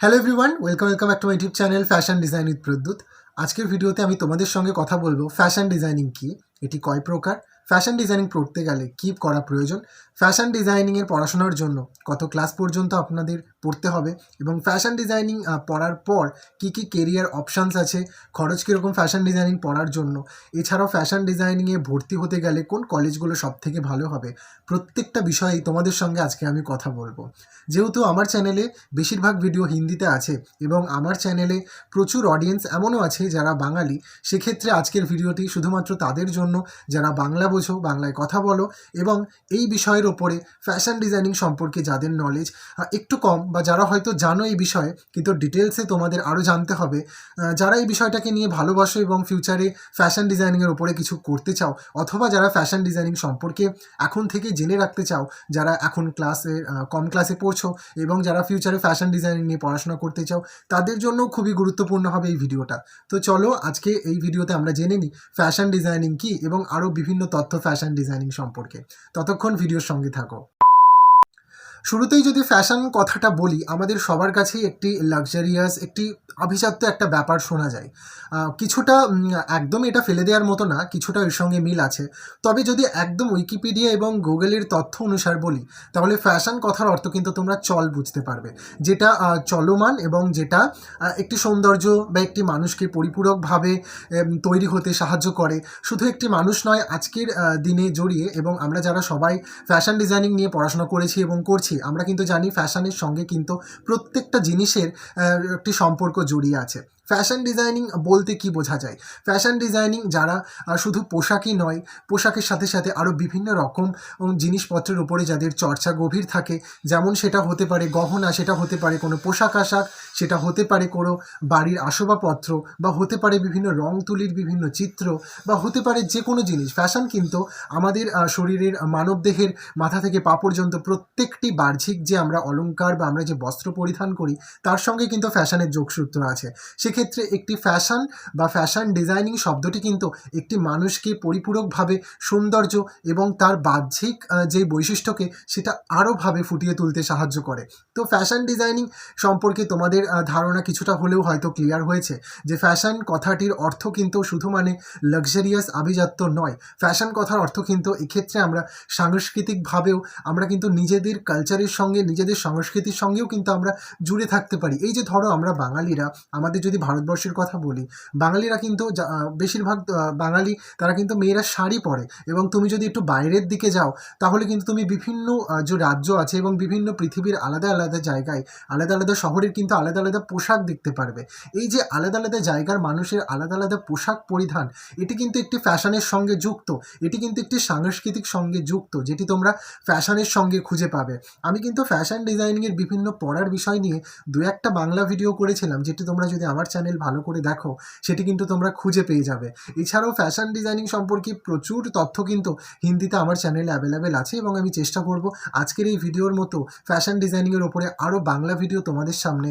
Hello everyone welcome welcome back to my YouTube channel fashion design with Pradyut আজকের ভিডিওতে আমি তোমাদের সঙ্গে কথা বলব ফ্যাশন ডিজাইনিং কি, এটি কয় প্রকার ফ্যাশন ডিজাইনিং পড়তে গেলে কী করা প্রয়োজন ফ্যাশন ডিজাইনিংয়ের পড়াশোনার জন্য কত ক্লাস পর্যন্ত আপনাদের পড়তে হবে এবং ফ্যাশন ডিজাইনিং পড়ার পর কী কী কেরিয়ার অপশানস আছে, খরচ কীরকম ফ্যাশন ডিজাইনিং পড়ার জন্য, এছাড়াও ফ্যাশন ডিজাইনিংয়ে ভর্তি হতে গেলে কোন কলেজগুলো সব থেকে ভালো হবে, প্রত্যেকটা বিষয়েই তোমাদের সঙ্গে আজকে আমি কথা বলব। যেহেতু আমার চ্যানেলে বেশিরভাগ ভিডিও হিন্দিতে আছে এবং আমার চ্যানেলে প্রচুর অডিয়েন্স এমনও আছে যারা বাঙালি, সেক্ষেত্রে আজকের ভিডিওটি শুধুমাত্র তাদের জন্য, যারা বাংলা বোঝো, বাংলায় কথা বলো এবং এই বিষয়ের ওপরে ফ্যাশন ডিজাইনিং সম্পর্কে যাদের নলেজ একটু কম বা যারা হয়তো জানো এই বিষয়ে, কিন্তু ডিটেলসে তোমাদের আরও জানতে হবে যারা এই বিষয়টাকে নিয়ে ভালোবাসো এবং ফিউচারে ফ্যাশন ডিজাইনিংয়ের ওপরে কিছু করতে চাও, অথবা যারা ফ্যাশন ডিজাইনিং সম্পর্কে এখন থেকে জেনে রাখতে চাও, যারা এখন ক্লাসে কম ক্লাসে পড়ছো এবং যারা ফিউচারে ফ্যাশন ডিজাইনিং নিয়ে পড়াশোনা করতে চাও, তাদের জন্য খুবই গুরুত্বপূর্ণ হবে এই ভিডিওটা তো চলো আজকে এই ভিডিওতে আমরা জেনে নিই ফ্যাশন ডিজাইনিং কি এবং আরও বিভিন্ন তথ্য ফ্যাশন ডিজাইনিং সম্পর্কে। ততক্ষণ ভিডিওর সঙ্গে থাকো। শুরুতেই যদি ফ্যাশন কথাটা বলি, আমাদের সবার কাছেই একটি লাক্সারিয়াস একটি আভিজাত্য একটা ব্যাপার শোনা যায়। কিছুটা একদম এটা ফেলে দেওয়ার মতো না, কিছুটা এর সঙ্গে মিল আছে। তবে যদি একদম উইকিপিডিয়া এবং গুগলের তথ্য অনুসার বলি, তাহলে ফ্যাশন কথার অর্থ কিন্তু তোমরা চল বুঝতে পারবে। যেটা চলমান এবং যেটা একটি সৌন্দর্য বা একটি মানুষকে পরিপূরকভাবে তৈরি হতে সাহায্য করে। শুধু একটি মানুষ নয়, আজকের দিনে জড়িয়ে এবং আমরা যারা সবাই ফ্যাশন ডিজাইনিং নিয়ে পড়াশোনা করেছি এবং করছি আমরা কিন্তু জানি ফ্যাশনের সঙ্গে কিন্তু প্রত্যেকটা জিনিসের একটি সম্পর্ক জড়িয়ে আছে। ফ্যাশন ডিজাইনিং বলতে কি বোঝা যায়? ফ্যাশন ডিজাইনিং যারা শুধু পোশাকই নয়, পোশাকের সাথে সাথে আরও বিভিন্ন রকম জিনিসপত্রের উপরে যাদের চর্চা গভীর থাকে, যেমন সেটা হতে পারে গহনা, সেটা হতে পারে কোনো পোশাক আশাক, সেটা হতে পারে কোনো বাড়ির আসবাবপত্র, বা হতে পারে বিভিন্ন রং তুলির বিভিন্ন চিত্র, বা হতে পারে যে কোনো জিনিস। ফ্যাশন কিন্তু আমাদের শরীরের মানবদেহের মাথা থেকে পা পর্যন্ত প্রত্যেকটি বাহ্যিক যে আমরা অলংকার বা আমরা যে বস্ত্র পরিধান করি, তার সঙ্গে কিন্তু ফ্যাশনের যোগসূত্র আছে। সেক্ষেত্রে একটি ফ্যাশন বা ফ্যাশন ডিজাইনিং শব্দটি কিন্তু একটি মানুষকে পরিপূরকভাবে সৌন্দর্য এবং তার বাহ্যিক যে বৈশিষ্ট্যকে সেটা আরোভাবে ফুটিয়ে তুলতে সাহায্য করে। তো ফ্যাশন ডিজাইনিং সম্পর্কে তোমাদের ধারণা কিছুটা হলেও হয়তো ক্লিয়ার হয়েছে যে ফ্যাশন কথাটির অর্থ কিন্তু শুধু মানে লাক্সারিয়াস আভিজাত্য নয়। ফ্যাশন কথার অর্থ কিন্তু এক্ষেত্রে আমরা সাংস্কৃতিকভাবেও আমরা কিন্তু নিজেদের কালচারের সঙ্গে, নিজেদের সংস্কৃতির সঙ্গেও কিন্তু আমরা জুড়ে থাকতে পারি। এই যে ধরো আমরা বাঙালিরা, আমাদের যদি ভারতবর্ষের কথা বলি, বাঙালিরা কিন্তু বেশিরভাগ বাঙালি, তারা কিন্তু মেয়েরা শাড়ি পরে এবং তুমি যদি একটু বাইরের দিকে যাও, তাহলে কিন্তু তুমি বিভিন্ন যে রাজ্য আছে এবং বিভিন্ন পৃথিবীর আলাদা আলাদা জায়গায়, আলাদা আলাদা শহরের কিন্তু আলাদা আলাদা পোশাক দেখতে পারবে। এই যে আলাদা আলাদা জায়গার মানুষের আলাদা আলাদা পোশাক পরিধান, এটি কিন্তু একটি ফ্যাশনের সঙ্গে যুক্ত, এটি কিন্তু একটি সাংস্কৃতিক সঙ্গে যুক্ত, যেটি তোমরা ফ্যাশনের সঙ্গে খুঁজে পাবে। আমি কিন্তু ফ্যাশন ডিজাইনিংয়ের বিভিন্ন পড়ার বিষয় নিয়ে দু একটা বাংলা ভিডিও করেছিলাম, যেটি তোমরা যদি আমার চ্যানেল ভালো করে দেখো, সেটি কিন্তু তোমরা খুঁজে পেয়ে যাবে। এছাড়াও ফ্যাশন ডিজাইনিং সম্পর্কে প্রচুর তথ্য কিন্তু হিন্দিতে আমার চ্যানেলে অ্যাভেলেবেল আছে এবং আমি চেষ্টা করব আজকের এই ভিডিওর মতো ফ্যাশন ডিজাইনিংয়ের ওপরে আরও বাংলা ভিডিও তোমাদের সামনে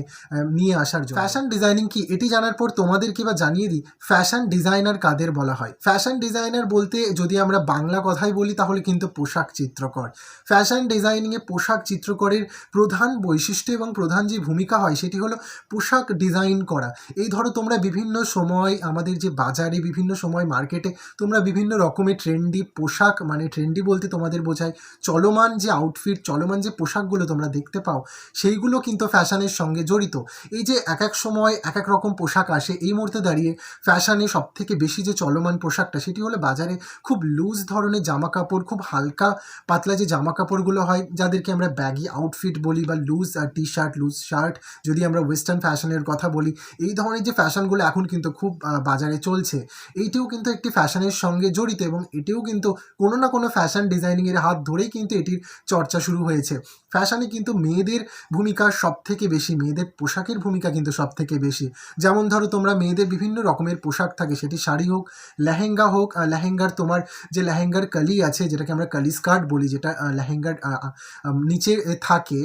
নিয়ে আসার জন্য। ফ্যাশন ডিজাইনিং কি? এটি জানার পর তোমাদের কি বা জানিয়ে দিই ফ্যাশন ডিজাইনার কাদের বলা হয়? ফ্যাশন ডিজাইনার বলতে যদি আমরা বাংলা কথাই বলি, তাহলে কিন্তু পোশাক চিত্রকর। ফ্যাশন ডিজাইনিংয়ে পোশাক চিত্রকরের প্রধান বৈশিষ্ট্য এবং প্রধান যে ভূমিকা হয়, সেটি হলো পোশাক ডিজাইন করা। এই ধরো তোমরা বিভিন্ন সময় আমাদের যে বাজারে বিভিন্ন সময় মার্কেটে তোমরা বিভিন্ন রকমের ট্রেন্ডি পোশাক মানে ট্রেন্ডি বলতে তোমাদের বোঝায় চলমান যে আউটফিট চলমান যে পোশাকগুলো তোমরা দেখতে পাও, সেইগুলো কিন্তু ফ্যাশনের সঙ্গে জড়িত। এই যে এক এক সময় এক এক রকম পোশাক আসে, এই মুহূর্তে দাঁড়িয়ে ফ্যাশনে সব থেকে বেশি যে চলমান পোশাকটা, সেটি হলো বাজারে খুব লুজ ধরনের জামা কাপড় খুব হালকা পাতলা যে জামা কাপড়গুলো হয়, যাদেরকে আমরা ব্যাগি আউটফিট বলি বা loose T shirt loose shirt যদি আমরা ওয়েস্টার্ন ফ্যাশনের কথা বলি, এই ধরনের যে ফ্যাশনগুলো এখন কিন্তু খুব বাজারে চলছে, এইটিও কিন্তু একটি ফ্যাশনের সঙ্গে জড়িত এবং এটিও কিন্তু কোনো না কোনো ফ্যাশন ডিজাইনিংয়ের হাত ধরেই কিন্তু এটির চর্চা শুরু হয়েছে। ফ্যাশনে কিন্তু মেয়েদের ভূমিকা সব থেকে বেশি, মেয়েদের পোশাকের ভূমিকা কিন্তু সব থেকে বেশি। যেমন ধরো তোমরা মেয়েদের বিভিন্ন রকমের পোশাক থাকে, সেটি শাড়ি হোক, লেহেঙ্গা হোক লেহেঙ্গার তোমার যে লেহেঙ্গার কালি আছে, যেটাকে আমরা কালি স্কার্ট বলি, যেটা লেহেঙ্গার নিচে থাকে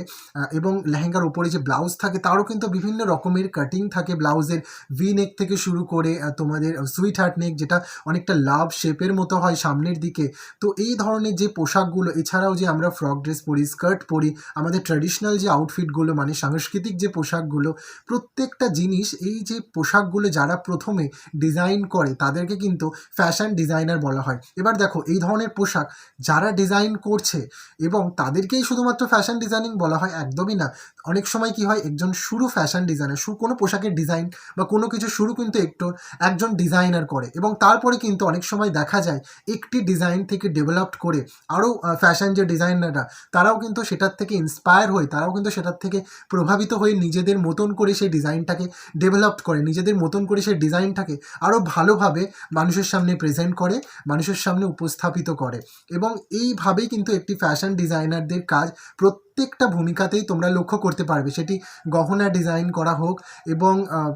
এবং লেহেঙ্গার উপরে যে ব্লাউজ থাকে, তারও কিন্তু বিভিন্ন রকমের কাটিং থাকে, ব্লাউজ ব্লাউজের ভি নেক থেকে শুরু করে তোমাদের সুইট হার্ট নেক যেটা অনেকটা লাভ শেপের মতো হয় সামনের দিকে। তো এই ধরনের যে পোশাকগুলো, এছাড়াও যে আমরা ফ্রক ড্রেস পরি স্কার্ট পরি, আমাদের ট্র্যাডিশনাল যে আউটফিটগুলো মানে সাংস্কৃতিক যে পোশাকগুলো, প্রত্যেকটা জিনিস, এই যে পোশাকগুলো যারা প্রথমে ডিজাইন করে, তাদেরকে কিন্তু ফ্যাশন ডিজাইনার বলা হয়। এবার দেখো, এই ধরনের পোশাক যারা ডিজাইন করছে, এবং তাদেরকেই শুধুমাত্র ফ্যাশন ডিজাইনিং বলা হয়, একদমই না। অনেক সময় কি হয়, একজন শুরু ফ্যাশন ডিজাইনার শুরু কোনো পোশাকের ডিজাইন বা কোনো কিছু শুরু কিন্তু একটু একজন ডিজাইনার করে এবং তারপরে কিন্তু অনেক সময় দেখা যায় একটি ডিজাইন থেকে ডেভেলপড করে আরও ফ্যাশন যে ডিজাইনাররা তারাও কিন্তু সেটার থেকে ইন্সপায়ার হয়ে, তারাও কিন্তু সেটার থেকে প্রভাবিত হয়ে নিজেদের মতন করে সেই ডিজাইনটাকে ডেভেলপড করে, নিজেদের মতন করে সেই ডিজাইনটাকে আরও ভালোভাবে মানুষের সামনে প্রেজেন্ট করে, মানুষের সামনে উপস্থাপিত করে এবং এইভাবেই কিন্তু একটি ফ্যাশন ডিজাইনারদের কাজ প্রত্যেকটা ভূমিকাতেই তোমরা লক্ষ্য করতে পারবে। সেটি গহনা ডিজাইন করা হোক এবং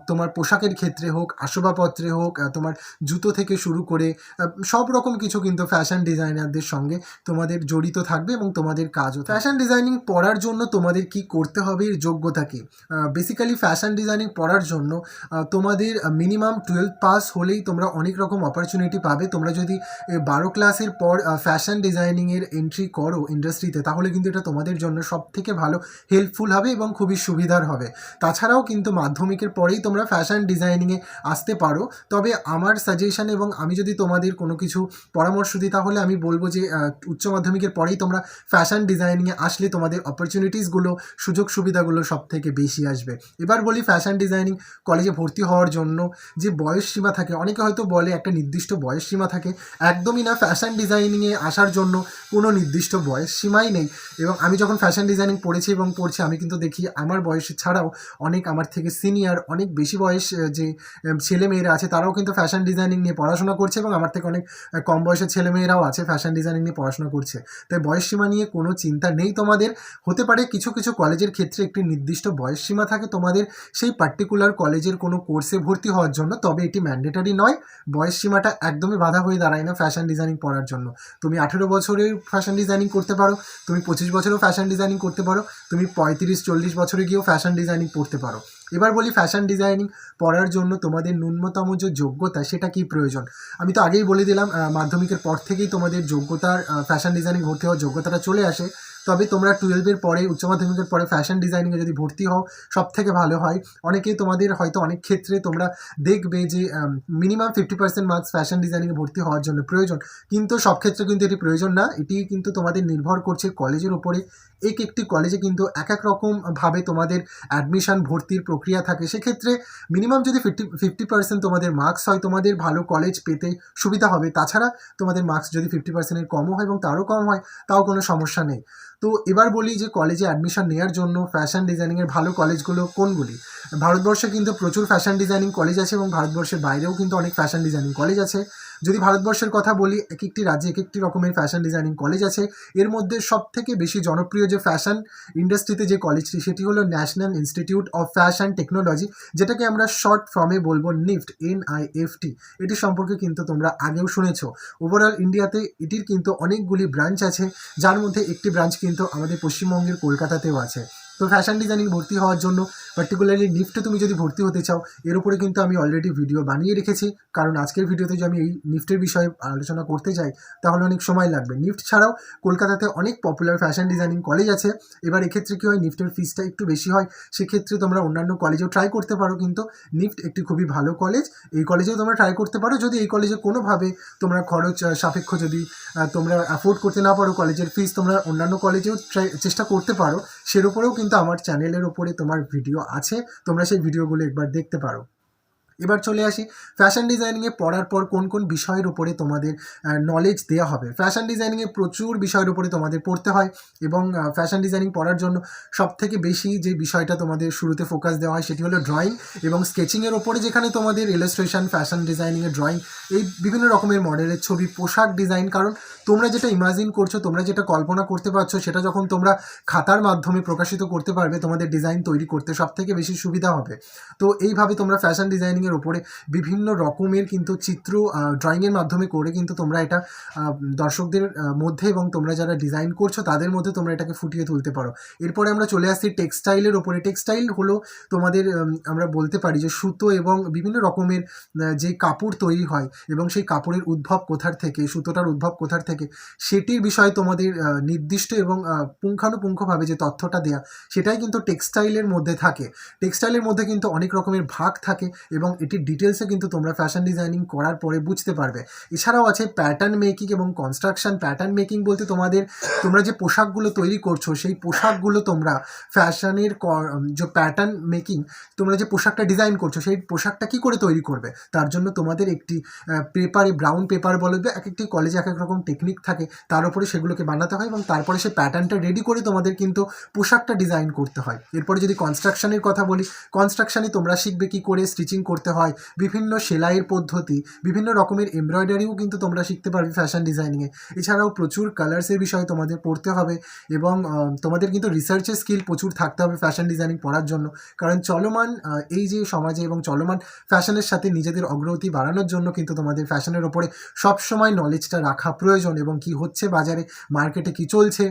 তোমার পোশাকের ক্ষেত্রে হোক, আসবাবপত্রে হোক তোমার জুতো থেকে শুরু করে সব রকম কিছু কিন্তু ফ্যাশন ডিজাইনারদের সঙ্গে তোমাদের জড়িত থাকবে এবং তোমাদের কাজও ফ্যাশন ডিজাইনিং পড়ার জন্য তোমাদের কি করতে হবে এর যোগ্যতা কি বেসিক্যালি ফ্যাশন ডিজাইনিং পড়ার জন্য তোমাদের মিনিমাম টুয়েলভ পাস হলেই তোমরা অনেক রকম অপরচুনিটি পাবে। তোমরা যদি বারো ক্লাসের পর ফ্যাশন ডিজাইনিংয়ের এন্ট্রি করো ইন্ডাস্ট্রিতে তাহলে কিন্তু এটা তোমাদের জন্য সব থেকে ভালো হেল্পফুল হবে এবং খুবই সুবিধার হবে। তাছাড়াও কিন্তু মাধ্যমিকের পরেই তোমরা ফ্যাশন ডিজাইনিংয়ে আসতে পারো। তবে আমার সাজেশন এবং আমি যদি তোমাদের কোনো কিছু পরামর্শ দিই, তাহলে আমি বলব যে উচ্চ মাধ্যমিকের পরেই তোমরা ফ্যাশন ডিজাইনিংয়ে আসলে তোমাদের অপরচুনিটিসগুলো সুযোগ সুবিধাগুলো সব থেকে বেশি আসবে। এবার বলি ফ্যাশন ডিজাইনিং কলেজে ভর্তি হওয়ার জন্য যে বয়স সীমা থাকে, অনেকে হয়তো বলে একটা নির্দিষ্ট বয়স সীমা থাকে, একদমই না। ফ্যাশন ডিজাইনিংয়ে আসার জন্য কোনো নির্দিষ্ট বয়স সীমাই নেই। এবং আমি যখন ফ্যাশন ডিজাইনিং পড়েছি এবং পড়ছি, আমি কিন্তু দেখি আমার বয়স ছাড়াও অনেক আমার থেকে সিনিয়র অনেক বেশি বয়স যে ছেলে মেয়েরা আছে, তারাও কিন্তু ফ্যাশন ডিজাইনিং নিয়ে পড়াশোনা করছে এবং আমার থেকে অনেক কম বয়সের ছেলে মেয়েরাও আছে ফ্যাশন ডিজাইনিং নিয়ে পড়াশোনা করছে। তাই বয়স সীমা নিয়ে কোনো চিন্তা নেই তোমাদের। হতে পারে কিছু কিছু কলেজের ক্ষেত্রে একটি নির্দিষ্ট বয়স সীমা থাকে তোমাদের সেই পার্টিকুলার কলেজের কোনো কোর্সে ভর্তি হওয়ার জন্য, তবে এটি ম্যান্ডেটারি নয়। বয়স সীমাটা একদমই বাধা হয়ে দাঁড়ায় না ফ্যাশন ডিজাইনিং পড়ার জন্য। তুমি আঠেরো বছরের ফ্যাশন ডিজাইনিং করতে পারো, তুমি পঁচিশ বছরেও ফ্যাশন ডিজাইনিং করতে পারো, তুমি পঁয়ত্রিশ, চল্লিশ বছরে গিয়েও ফ্যাশন ডিজাইনিং পড়তে পারো। এবার বলি ফ্যাশন ডিজাইনিং পড়ার জন্য তোমাদের ন্যূনতম যে যোগ্যতা, সেটা কি প্রয়োজন? আমি তো আগেই বলে দিলাম মাধ্যমিকের পর থেকেই তোমাদের যোগ্যতার ফ্যাশন ডিজাইনিং ভর্তি হওয়ার যোগ্যতাটা চলে আসে। তবে তোমরা টুয়েলভের পরে, উচ্চ মাধ্যমিকের পরে ফ্যাশন ডিজাইনিংয়ে যদি ভর্তি হও সব থেকে ভালো হয়। অনেকেই তোমাদের হয়তো অনেক ক্ষেত্রে তোমরা দেখবে যে minimum fifty percent marks fashion ডিজাইনিংয়ে ভর্তি হওয়ার জন্য প্রয়োজন। কিন্তু সব ক্ষেত্রে কিন্তু এটি প্রয়োজন না। এটি কিন্তু তোমাদের নির্ভর করছে কলেজের উপরে। এক একটি কলেজে কিন্তু এক এক রকমভাবে তোমাদের অ্যাডমিশন ভর্তির প্রক্রিয়া থাকে। সেক্ষেত্রে মিনিমাম যদি ফিফটি ফিফটি পার্সেন্ট তোমাদের মার্কস হয়, তোমাদের ভালো কলেজ পেতে সুবিধা হবে। তাছাড়া তোমাদের মার্কস যদি ফিফটি পার্সেন্টের কমও হয় এবং তারও কম হয়, তাও কোনো সমস্যা নেই। তো এবার বলি যে কলেজে অ্যাডমিশন নেওয়ার জন্য ফ্যাশন ডিজাইনিংয়ের ভালো কলেজগুলো কোনগুলি? ভারতবর্ষে কিন্তু প্রচুর ফ্যাশন ডিজাইনিং কলেজ আছে এবং ভারতবর্ষের বাইরেও কিন্তু অনেক ফ্যাশন ডিজাইনিং কলেজ আছে। যদি ভারতবর্ষের কথা বলি এক একটি রাজ্যে এক একটি রকমের ফ্যাশন ডিজাইনিং কলেজ আছে। এর মধ্যে সব থেকে বেশি জনপ্রিয় যে ফ্যাশন ইন্ডাস্ট্রিতে যে কলেজটি সেটি হলো national institute of fashion technology যেটাকে আমরা শর্ট ফর্মে বলব NIFT N I F T এটি সম্পর্কে কিন্তু তোমরা আগেও শুনেছো। ওভারঅল ইন্ডিয়াতে এটির কিন্তু অনেকগুলি ব্রাঞ্চ আছে, যার মধ্যে একটি ব্রাঞ্চ কিন্তু আমাদের পশ্চিমবঙ্গের কলকাতাতেও আছে। তো ফ্যাশন ডিজাইনিং ভর্তি হওয়ার জন্য পার্টিকুলারলি নিফটে তুমি যদি ভর্তি হতে চাও, এর উপরে কিন্তু আমি অলরেডি ভিডিও বানিয়ে রেখেছি। কারণ আজকের ভিডিওতে যদি আমি এই নিফটের বিষয়ে আলোচনা করতে যাই, তাহলে অনেক সময় লাগবে। নিফট ছাড়াও কলকাতাতে অনেক পপুলার ফ্যাশন ডিজাইনিং কলেজ আছে। এবার এক্ষেত্রে কী হয় নিফটের ফিসটা একটু বেশি হয়। সেক্ষেত্রে তোমরা অন্যান্য কলেজেও ট্রাই করতে পারো, কিন্তু নিফট একটি খুবই ভালো কলেজ এই কলেজেও তোমরা ট্রাই করতে পারো। যদি এই কলেজে কোনোভাবে তোমরা খরচ সাপেক্ষ যদি তোমরা অ্যাফোর্ড করতে না পারো কলেজের ফিস তোমরা অন্যান্য কলেজেও চেষ্টা করতে পারো। সের উপরেও কিন্তু আমার চ্যানেলের ওপরে তোমার ভিডিও আছে তোমরা সেই ভিডিওগুলো একবার দেখতে পারো। এবার চলে আসি ফ্যাশন ডিজাইনিংয়ে পড়ার পর কোন কোন বিষয়ের উপরে তোমাদের নলেজ দেওয়া হবে। ফ্যাশন ডিজাইনিংয়ে প্রচুর বিষয়ের উপরে তোমাদের পড়তে হয় এবং ফ্যাশন ডিজাইনিং পড়ার জন্য সব থেকে বেশি যে বিষয়টা তোমাদের শুরুতে ফোকাস দেওয়া হয় সেটি হলো ড্রয়িং এবং স্কেচিংয়ের ওপরে যেখানে তোমাদের ইলাস্ট্রেশন ফ্যাশন ডিজাইনিংয়ের ড্রয়িং এই বিভিন্ন রকমের মডেলের ছবি, পোশাক ডিজাইন কারণ তোমরা যেটা ইমাজিন করছ, তোমরা যেটা কল্পনা করতে পারছ, সেটা যখন তোমরা খাতার মাধ্যমে প্রকাশিত করতে পারবে, তোমাদের ডিজাইন তৈরি করতে সব থেকে বেশি সুবিধা হবে। তো এইভাবে তোমরা ফ্যাশন ডিজাইনিংয়ে ডিজাইনিংয়ের ওপরে বিভিন্ন রকমের কিন্তু চিত্র ড্রয়িংয়ের মাধ্যমে করে কিন্তু তোমরা এটা দর্শকদের মধ্যে এবং তোমরা যারা ডিজাইন করছ তাদের মধ্যে তোমরা এটাকে ফুটিয়ে তুলতে পারো। এরপরে আমরা চলে আসছি টেক্সটাইলের ওপরে। টেক্সটাইল হলো তোমাদের আমরা বলতে পারি যে সুতো এবং বিভিন্ন রকমের যে কাপড় তৈরি হয় এবং সেই কাপড়ের উদ্ভব কোথার থেকে, সুতোটার উদ্ভব কোথার থেকে, সেটির বিষয়ে তোমাদের নির্দিষ্ট এবং পুঙ্খানুপুঙ্খভাবে যে তথ্যটা দেয়া, সেটাই কিন্তু টেক্সটাইলের মধ্যে থাকে। টেক্সটাইলের মধ্যে কিন্তু অনেক রকমের ভাগ থাকে এবং এটির ডিটেলসে কিন্তু তোমরা ফ্যাশন ডিজাইনিং করার পরে বুঝতে পারবে। এছাড়াও আছে প্যাটার্ন মেকিং এবং কনস্ট্রাকশন প্যাটার্ন মেকিং বলতে তোমাদের তোমরা যে পোশাকগুলো তৈরি করছ সেই পোশাকগুলো তোমরা ফ্যাশনের যে প্যাটার্ন মেকিং তোমরা যে পোশাকটা ডিজাইন করছ সেই পোশাকটা কি করে তৈরি করবে? তার জন্য তোমাদের একটি পেপারে ব্রাউন পেপার বলে দেবে, এক একটি কলেজে এক এক রকম টেকনিক থাকে তার উপরে সেগুলোকে বানাতে হয় এবং তারপরে সেই প্যাটার্নটা রেডি করে তোমাদের কিন্তু পোশাকটা ডিজাইন করতে হয়। এরপরে যদি কনস্ট্রাকশনের কথা বলি কনস্ট্রাকশনে তোমরা শিখবে কি করে স্টিচিং করতে হয়। বিভিন্ন সেলাইয়ের পদ্ধতি, বিভিন্ন রকমের এমব্রয়ডারিও কিন্তু তোমরা শিখতে পারবে ফ্যাশন ডিজাইনিংয়ে এছাড়াও প্রচুর কালার্সের বিষয়ে তোমাদের পড়তে হবে এবং তোমাদের কিন্তু রিসার্চের স্কিল প্রচুর থাকতে হবে ফ্যাশন ডিজাইনিং পড়ার জন্য। কারণ চলমান এই যে সমাজে এবং চলমান ফ্যাশনের সাথে নিজেদের অগ্রগতি বাড়ানোর জন্য কিন্তু তোমাদের ফ্যাশনের ওপরে সবসময় নলেজটা রাখা প্রয়োজন এবং কি হচ্ছে বাজারে মার্কেটে কি চলছে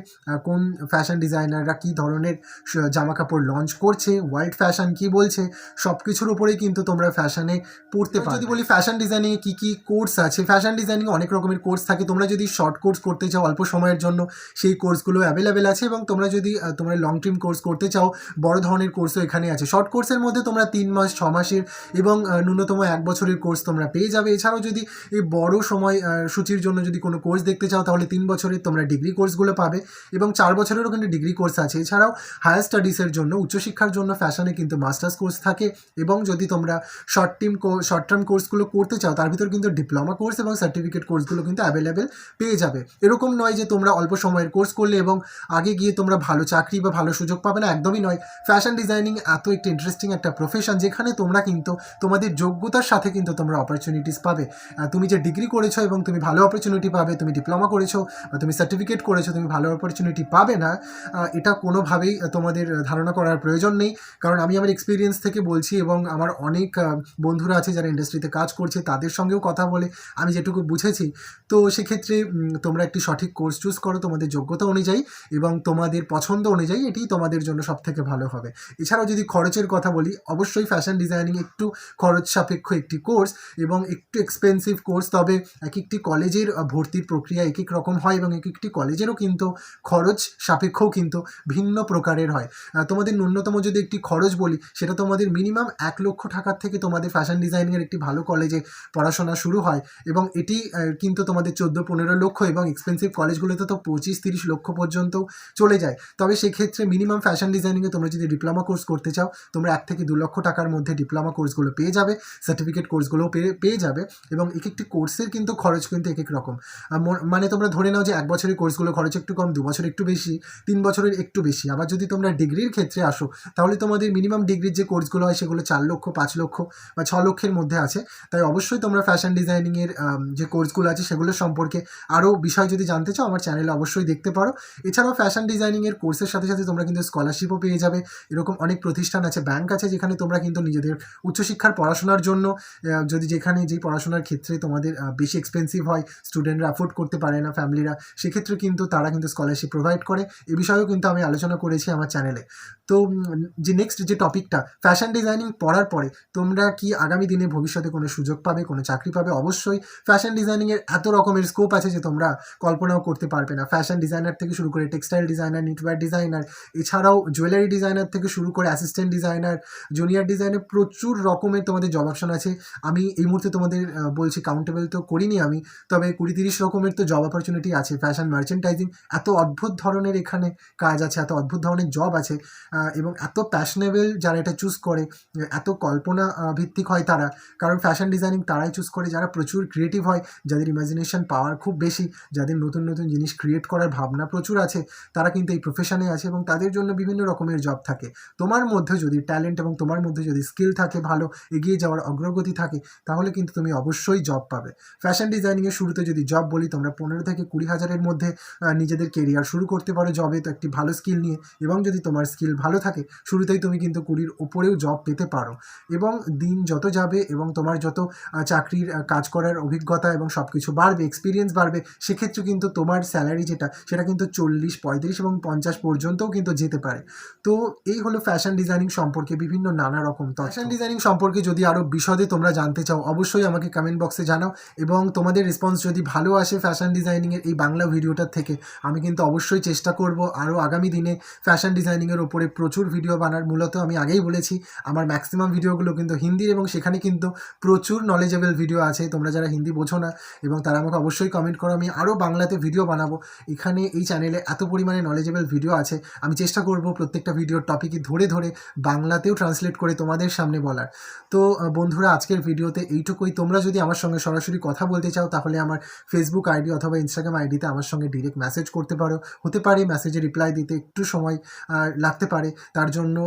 কোন ফ্যাশন ডিজাইনাররা কি ধরনের স- জামা কাপড় লঞ্চ করছে ওয়ার্ল্ড ফ্যাশন কি বলছে সব কিছুর উপরেই কিন্তু তোমরা ফ্যাশনে পড়তে পারো যদি বলি ফ্যাশন ডিজাইনিংয়ে কী কী কোর্স আছে ফ্যাশন ডিজাইনিং অনেক রকমের কোর্স থাকে। তোমরা যদি শর্ট কোর্স করতে চাও অল্প সময়ের জন্য সেই কোর্সগুলো অ্যাভেলেবেল আছে এবং তোমরা যদি তোমরা লং টার্ম কোর্স করতে চাও বড় ধরনের কোর্সও এখানে আছে। শর্ট কোর্সের মধ্যে তোমরা তিন মাস ছ মাসের এবং ন্যূনতম এক বছরের কোর্স তোমরা পেয়ে যাবে। এছাড়াও যদি এই বড় সময় সূচির জন্য যদি কোনো কোর্স দেখতে চাও তাহলে তিন বছরের তোমরা ডিগ্রি কোর্সগুলো পাবে এবং চার বছরেরও কিন্তু ডিগ্রি কোর্স আছে। এছাড়াও হায়ার স্টাডিজের জন্য উচ্চশিক্ষার জন্য ফ্যাশনে কিন্তু মাস্টার্স কোর্স থাকে এবং যদি তোমরা শর্ট টিম শর্ট টার্ম কোর্সগুলো করতে চাও, তার ভিতর কিন্তু ডিপ্লোমা কোর্স এবং সার্টিফিকেট কোর্সগুলো কিন্তু অ্যাভেলেবেল পেয়ে যাবে। এরকম নয় যে তোমরা অল্প সময়ের কোর্স করলে এবং আগে গিয়ে তোমরা ভালো চাকরি বা ভালো সুযোগ পাবে না, একদমই নয়। ফ্যাশন ডিজাইনিং এত একটি ইন্টারেস্টিং একটা প্রফেশন যেখানে তোমরা কিন্তু, তোমাদের যোগ্যতার সাথে কিন্তু তোমরা অপরচুনিটিস পাবে। তুমি যে ডিগ্রি করেছ এবং তুমি ভালো অপরচুনিটি পাবে, তুমি ডিপ্লোমা করেছ বা তুমি সার্টিফিকেট করেছ, তুমি ভালো অপরচুনিটি পাবে না এটা কোনোভাবেই তোমাদের ধারণা করার প্রয়োজন নেই। কারণ আমি আমার এক্সপিরিয়েন্স থেকে বলছি এবং আমার অনেক বন্ধুরা আছে যারা ইন্ডাস্ট্রিতে কাজ করছে, তাদের সঙ্গেও কথা বলে। আমি যেটুকু বুঝেছি, তো সেক্ষেত্রে তোমরা একটি সঠিক কোর্স চুজ করো তোমাদের যোগ্যতা অনুযায়ী এবং তোমাদের পছন্দ অনুযায়ী এটি তোমাদের জন্য সব থেকে ভালো হবে। এছাড়াও যদি খরচের কথা বলি, অবশ্যই ফ্যাশন ডিজাইনিং একটু খরচ সাপেক্ষ একটি কোর্স এবং একটু এক্সপেন্সিভ কোর্স তবে এক একটি কলেজের ভর্তির প্রক্রিয়া এক এক রকম হয় এবং এক একটি কলেজেরও কিন্তু খরচ সাপেক্ষও কিন্তু ভিন্ন প্রকারের হয়। তোমাদের ন্যূনতম যদি একটি খরচ বলি, সেটা তোমাদের মিনিমাম এক লক্ষ টাকার থেকে তোমাদের ফ্যাশন ডিজাইনিংয়ের একটি ভালো কলেজে পড়াশোনা শুরু হয় এবং এটি কিন্তু তোমাদের চোদ্দ, পনেরো লক্ষ এবং এক্সপেন্সিভ কলেজগুলোতে তো পঁচিশ, তিরিশ লক্ষ পর্যন্ত চলে যায়। তবে সেক্ষেত্রে মিনিমাম ফ্যাশন ডিজাইনিংয়ে তোমরা যদি ডিপ্লোমা কোর্স করতে চাও, তোমরা এক থেকে দু লক্ষ টাকার মধ্যে ডিপ্লোমা কোর্সগুলো পেয়ে যাবে সার্টিফিকেট কোর্সগুলোও পেয়ে পেয়ে যাবে এবং এক একটি কোর্সের কিন্তু খরচ কিন্তু এক এক রকম মানে তোমরা ধরে নাও যে এক বছরের কোর্সগুলো খরচ একটু কম, দু বছর একটু বেশি, তিন বছরের একটু বেশি। আবার যদি তোমরা ডিগ্রির ক্ষেত্রে আসো, তাহলে তোমাদের মিনিমাম ডিগ্রির যে কোর্সগুলো হয়, সেগুলো চার লক্ষ, পাঁচ লক্ষ বা ছ লক্ষের মধ্যে আছে। তাই অবশ্যই তোমরা ফ্যাশন ডিজাইনিংয়ের যে কোর্সগুলো আছে সেগুলো সম্পর্কে আরও বিষয় যদি জানতে চাও, আমার চ্যানেলে অবশ্যই দেখতে পারো। এছাড়াও ফ্যাশন ডিজাইনিংয়ের কোর্সের সাথে সাথে তোমরা কিন্তু স্কলারশিপও পেয়ে যাবে। এরকম অনেক প্রতিষ্ঠান আছে ব্যাংক আছে, যেখানে তোমরা কিন্তু নিজেদের উচ্চশিক্ষার পড়াশোনার জন্য যদি যেখানে যেই পড়াশোনার ক্ষেত্রে তোমাদের বেশি এক্সপেন্সিভ হয় স্টুডেন্টরা অ্যাফোর্ড করতে পারে না ফ্যামিলিরা সেক্ষেত্রে কিন্তু তারা কিন্তু স্কলারশিপ প্রোভাইড করে। এ বিষয়েও কিন্তু আমি আলোচনা করেছি আমার চ্যানেলে তো যে নেক্সট যে টপিকটা ফ্যাশন ডিজাইনিং পড়ার পরে তোমরা কি আগামী দিনে ভবিষ্যতে কোনো সুযোগ পাবে, কোনো চাকরি পাবে? অবশ্যই ফ্যাশন ডিজাইনিংয়ের এত রকমের স্কোপ আছে যে তোমরা কল্পনাও করতে পারবে না। ফ্যাশন ডিজাইনার থেকে শুরু করে টেক্সটাইল ডিজাইনার নিটওয়্যার ডিজাইনার এছাড়াও জুয়েলারি ডিজাইনার থেকে শুরু করে অ্যাসিস্ট্যান্ট ডিজাইনার জুনিয়র ডিজাইনার প্রচুর রকমের তোমাদের জব অপশন আছে। আমি এই মুহূর্তে তোমাদের বলছি কাউন্টেবল তো করিনি আমি, তবে কুড়ি তিরিশ রকমের তো জব অপরচুনিটি আছে। ফ্যাশন মার্চেন্টাইজিং এত অদ্ভুত ধরনের এখানে কাজ আছে, এত অদ্ভুত ধরনের জব আছে এবং এত প্যাশনেবল যারা এটা চুজ করে, এত কল্পনা ভিত্তিক হয় তারা। কারণ ফ্যাশন ডিজাইনিং তারাই চুজ করে, যারা প্রচুর ক্রিয়েটিভ হয়, যাদের ইমাজিনেশন পাওয়ার খুব বেশি, যাদের নতুন নতুন জিনিস ক্রিয়েট করার ভাবনা প্রচুর আছে, তারা কিন্তু এই প্রফেশনে আছে এবং তাদের জন্য বিভিন্ন রকমের জব থাকে। তোমার মধ্যে যদি ট্যালেন্ট এবং তোমার মধ্যে যদি স্কিল থাকে ভালো, এগিয়ে যাওয়ার অগ্রগতি থাকে, তাহলে কিন্তু তুমি অবশ্যই জব পাবে। ফ্যাশন ডিজাইনিংয়ের শুরুতে যদি জব বলি, তোমরা পনেরো থেকে কুড়ি হাজারের মধ্যে নিজেদের কেরিয়ার শুরু করতে পারো জবে তো একটি ভালো স্কিল নিয়ে। এবং যদি তোমার স্কিল ভালো থাকে, শুরুতেই তুমি কিন্তু কুড়ির ওপরেও জব পেতে পারো। এবং দিন যত যাবে এবং তোমার যত চাকরির কাজ করার অভিজ্ঞতা এবং সব কিছু বাড়বে এক্সপিরিয়েন্স বাড়বে সেক্ষেত্রে কিন্তু তোমার স্যালারি যেটা সেটা কিন্তু চল্লিশ পঁয়ত্রিশ এবং পঞ্চাশ পর্যন্তও কিন্তু যেতে পারে। তো এই হলো ফ্যাশন ডিজাইনিং সম্পর্কে বিভিন্ন নানা রকম ফ্যাশন ডিজাইনিং সম্পর্কে যদি আরও বিশদে তোমরা জানতে চাও অবশ্যই আমাকে কমেন্ট বক্সে জানাও এবং তোমাদের রেসপন্স যদি ভালো আসে ফ্যাশন ডিজাইনিংয়ের এই বাংলা ভিডিওটার থেকে আমি কিন্তু অবশ্যই চেষ্টা করব আরও আগামী দিনে ফ্যাশন ডিজাইনিংয়ের ওপরে প্রচুর ভিডিও বানার। মূলত আমি আগেই বলেছি আমার ম্যাক্সিমাম ভিডিওগুলো কিন্তু হিন্দির এবং সেখানে কিন্তু প্রচুর নলেজেবল ভিডিও আছে, তোমরা যারা হিন্দি বোঝো না এবং তারা আমাকে অবশ্যই কমেন্ট করো, আমি আরও বাংলাতে ভিডিও বানাবো। এখানে এই চ্যানেলে এত পরিমাণে নলেজেবল ভিডিও আছে, আমি চেষ্টা করব প্রত্যেকটা ভিডিওর টপিকই ধরে ধরে বাংলাতেও ট্রান্সলেট করে তোমাদের সামনে বলার। তো বন্ধুরা, আজকের ভিডিওতে এইটুকুই। তোমরা যদি আমার সঙ্গে সরাসরি কথা বলতে চাও, তাহলে আমার ফেসবুক আইডি অথবা ইনস্টাগ্রাম আইডিতে আমার সঙ্গে ডিরেক্ট মেসেজ করতে পারো। হতে পারে মেসেজে রিপ্লাই দিতে একটু সময় লাগতে পারে। তার জন্য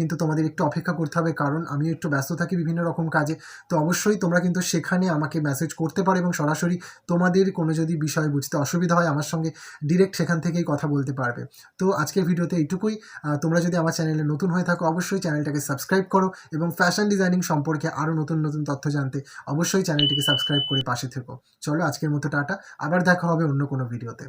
কিন্তু তোমাদের একটু অপেক্ষা করতে হবে, কারণ আমি একটু ব্যস্ত থাকি। বিভিন্ন রকম কাজে। তো অবশ্যই তোমরা কিন্তু সেখানে আমাকে মেসেজ করতে পারো এবং সরাসরি তোমাদের কোনো যদি বিষয় বুঝতে অসুবিধা হয়, আমার সঙ্গে ডিরেক্ট সেখান থেকেই কথা বলতে পারবে। তো আজকের ভিডিওতে এইটুকুই। তোমরা যদি আমার চ্যানেলে নতুন হয়ে থাকো, অবশ্যই চ্যানেলটাকে সাবস্ক্রাইব করো এবং ফ্যাশন ডিজাইনিং সম্পর্কে আরও নতুন নতুন তথ্য জানতে অবশ্যই চ্যানেলটিকে সাবস্ক্রাইব করে পাশে থেকো। চলো আজকের মতো টাটা। আবার দেখা হবে অন্য কোনো ভিডিওতে।